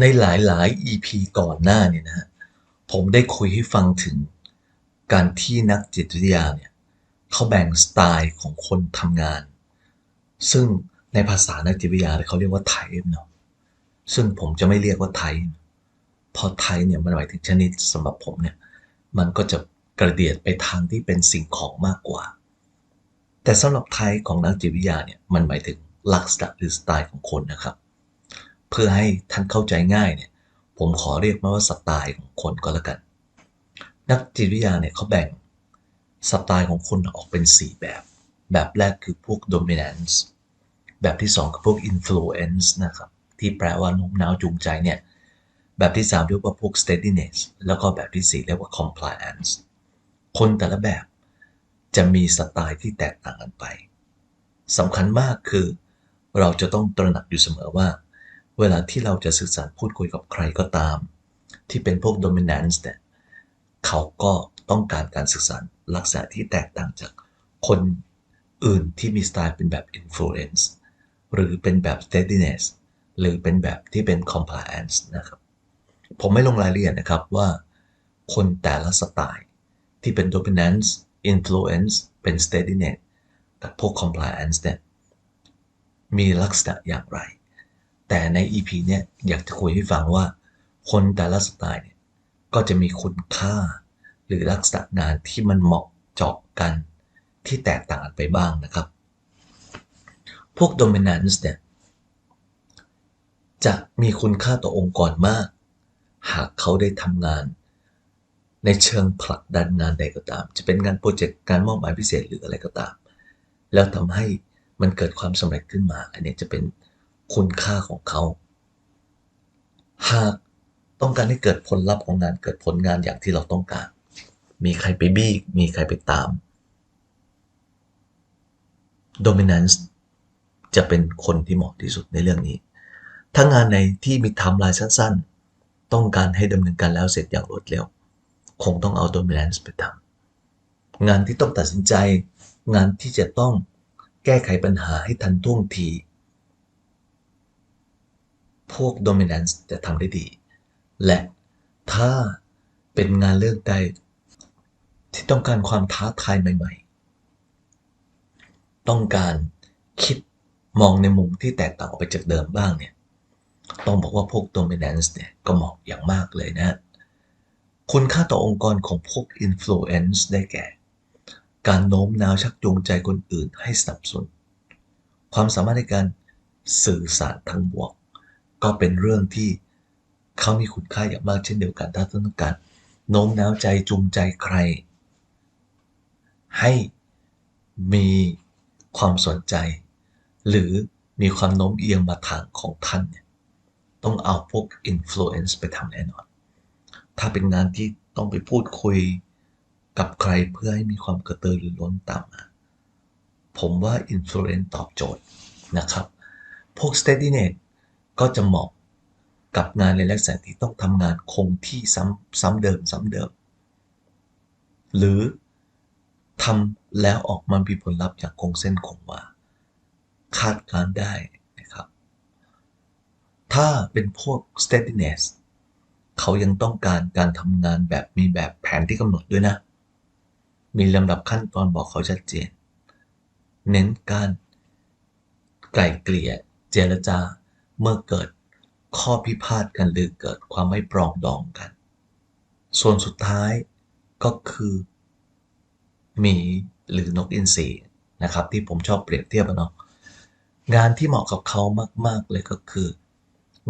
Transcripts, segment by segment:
ในหลายๆ EP ก่อนหน้าเนี่ยนะฮะผมได้คุยให้ฟังถึงการที่นักจิตวิทยาเนี่ยเขาแบ่งสไตล์ของคนทำงาน ซึ่งในภาษานักจิตวิทยาเขาเรียกว่าไทป์เนาะซึ่งผมจะไม่เรียกว่าไทป์เพราะไทป์เนี่ยมันหมายถึงชนิดสำหรับผมเนี่ยมันก็จะกระเดียดไปทางที่เป็นสิ่งของมากกว่า แต่สำหรับไทป์ของนักจิตวิทยาเนี่ยมันหมายถึงลักษณะหรือสไตล์ของคนนะครับ เพื่อให้ท่านเข้าใจง่ายเนี่ยผมขอเรียกมันว่าสไตล์ของคนก็แล้วกัน นักจิตวิทยาเนี่ยเขาแบ่งสไตล์ของคนออกเป็น 4 แบบ แบบแรกคือพวก dominance แบบที่ 2 คือพวก influence นะครับ ที่แปลว่าโน้มน้าวจูงใจเนี่ย แบบที่ 3 เรียกว่าพวก steadiness แล้วก็แบบที่ 4 เรียกว่า compliance คนแต่ละแบบจะมีสไตล์ที่แตกต่างกันไปสำคัญมากคือ เราจะต้องตระหนักอยู่เสมอว่า เวลาที่เราจะสื่อสารพูดคุยกับใครก็ตาม ที่เป็นพวก dominance เนี่ยเขาก็ต้องการการสื่อสารลักษณะที่แตกต่างจากคนอื่นที่มีสไตล์เป็นแบบ influence หรือเป็นแบบ steadiness หรือเป็นแบบที่เป็น compliance นะครับ ผมไม่ลงรายละเอียดนะครับว่า คนแต่ละสไตล์ที่เป็น dominance influence เป็น steadiness กับพวก compliance เนี่ยมีลักษณะอย่างไร แต่ใน EP เนี่ยอยากจะคุยให้ฟังว่า คนแต่ละสไตล์เนี่ยก็จะมีคุณค่า หรือลักษณะงานที่มันเหมาะเจาะกันที่แตกต่างกันไปบ้างนะครับ พวก dominance เนี่ยจะมีคุณค่าต่อองค์กรมาก หากเขาได้ทำงาน ในเชิงผลักดันงานใดก็ตาม จะเป็นงานโปรเจกต์การมอบหมายพิเศษหรืออะไรก็ตาม แล้วทำให้มันเกิดความสำเร็จขึ้นมา อันนี้จะเป็น คุณค่าของเขา หากต้องการให้เกิดผลลัพธ์ของงานเกิดผลงานอย่างที่เราต้องการ มีใครไปบี้ มีใครไปตาม dominance จะเป็นคนที่เหมาะที่สุดในเรื่องนี้ ถ้างานในที่มีทม์ไลน์สั้นๆ ต้องการให้ดำเนินการแล้วเสร็จอย่างรวดเร็ว คงต้องเอา dominance ไปทำงานที่ต้องตัดสินใจ งานที่จะต้องแก้ไขปัญหาให้ทันท่วงที วก dominance จะทำได้ดี และถ้าเป็นงานเรื่องใดที่ต้องการความท้าทายใหม่ ๆ ต้องการคิดมองในมุมที่แตกต่างออกไปจากเดิมบ้างเนี่ยต้องบอกว่าพวก dominance เนี่ยก็เหมาะอย่างมากเลยนะ คุณค่าต่อองค์กรของพวก influence ได้แก่ การโน้มน้าวชักจูงใจคนอื่นให้สนับสนุน ความสามารถในการสื่อสารทางบวก ก็เป็นเรื่องที่เขามีคุณค่าอย่างมากเช่นเดียวกัน ถ้าต้องการโน้มน้าวใจจูงใจใคร ให้มีความสนใจ หรือมีความโน้มเอียงมาทางของท่านเนี่ยต้องเอาพวก influence ไปทำแน่นอน ถ้าเป็นงานที่ต้องไปพูดคุยกับใครเพื่อให้มีความกระตือรือร้นตามมา ผมว่า influence ตอบโจทย์นะครับ พวก steadiness ก็จะเหมาะกับงานในลักษณะที่ต้องทำงานคงที่ซ้ำซ้ำเดิมซ้ำเดิม หรือทำแล้วออกมามีผลลัพธ์อย่างคงเส้นคงวาคาดการได้นะครับ ถ้าเป็นพวก steadiness เขายังต้องการการทำงานแบบมีแบบแผนที่กำหนดด้วยนะ มีลำดับขั้นตอนบอกเขาชัดเจน เน้นการไกล่เกลี่ยเจรจา เมื่อเกิดข้อพิพาทกันหรือเกิดความไม่ปรองดองกัน ส่วนสุดท้ายก็คือหมีหรือนกอินทรีนะครับ ที่ผมชอบเปรียบเทียบเนาะงานที่เหมาะกับเขามาก ๆ เลยก็คือ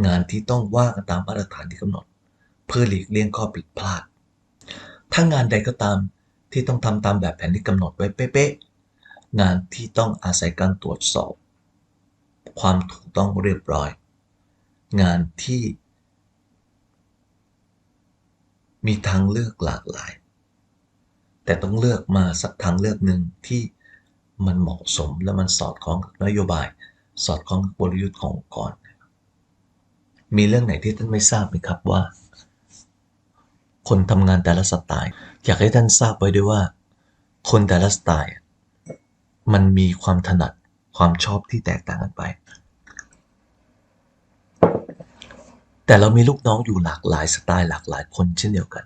งานที่ต้องว่ากันตามมาตรฐานที่กำหนด เพื่อหลีกเลี่ยงข้อผิดพลาด ถ้างานใดก็ตามที่ต้องทำตามแบบแผนที่กำหนดไว้เป๊ะๆงานที่ต้องอาศัยการตรวจสอบ ความถูกต้องเรียบร้อย งานที่มีทางเลือกหลากหลาย แต่ต้องเลือกมาสักทางเลือกหนึ่งที่มันเหมาะสมและมันสอดคล้องกับนโยบาย สอดคล้องกับกลยุทธ์ขององค์กร มีเรื่องไหนที่ท่านไม่ทราบไหมครับว่า คนทำงานแต่ละสไตล์ อยากให้ท่านทราบไว้ด้วยว่า คนแต่ละสไตล์ มันมีความถนัดความชอบที่แตกต่างกันไป แต่เรามีลูกน้องอยู่หลากหลายสไตล์หลากหลายคนเช่นเดียวกัน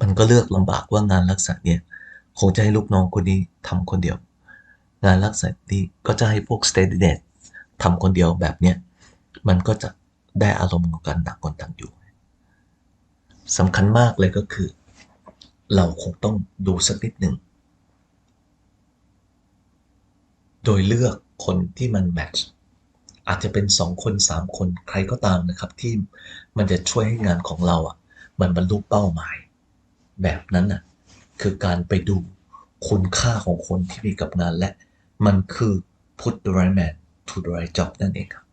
มันก็เลือกลำบากว่างานลักษณะเนี้ยคงจะให้ลูกน้องคนนี้ทำคนเดียว งานลักษณะนี้ก็จะให้พวก steadiness ทำคนเดียวแบบเนี้ยมันก็จะได้อารมณ์ของการต่างคนต่างอยู่สำคัญมากเลยก็คือ เราคงต้องดูสักนิดหนึ่ง โดยเลือกคนที่มันแมทช์ อาจจะเป็นสองคนสามคนใครก็ตามนะครับ ที่มันจะช่วยให้งานของเราอะ มันบรรลุเป้าหมาย แบบนั้นอะคือการไปดูคุณค่าของคนที่มีกับงานและ มันคือ put the right man to the right job นั่นเองครับ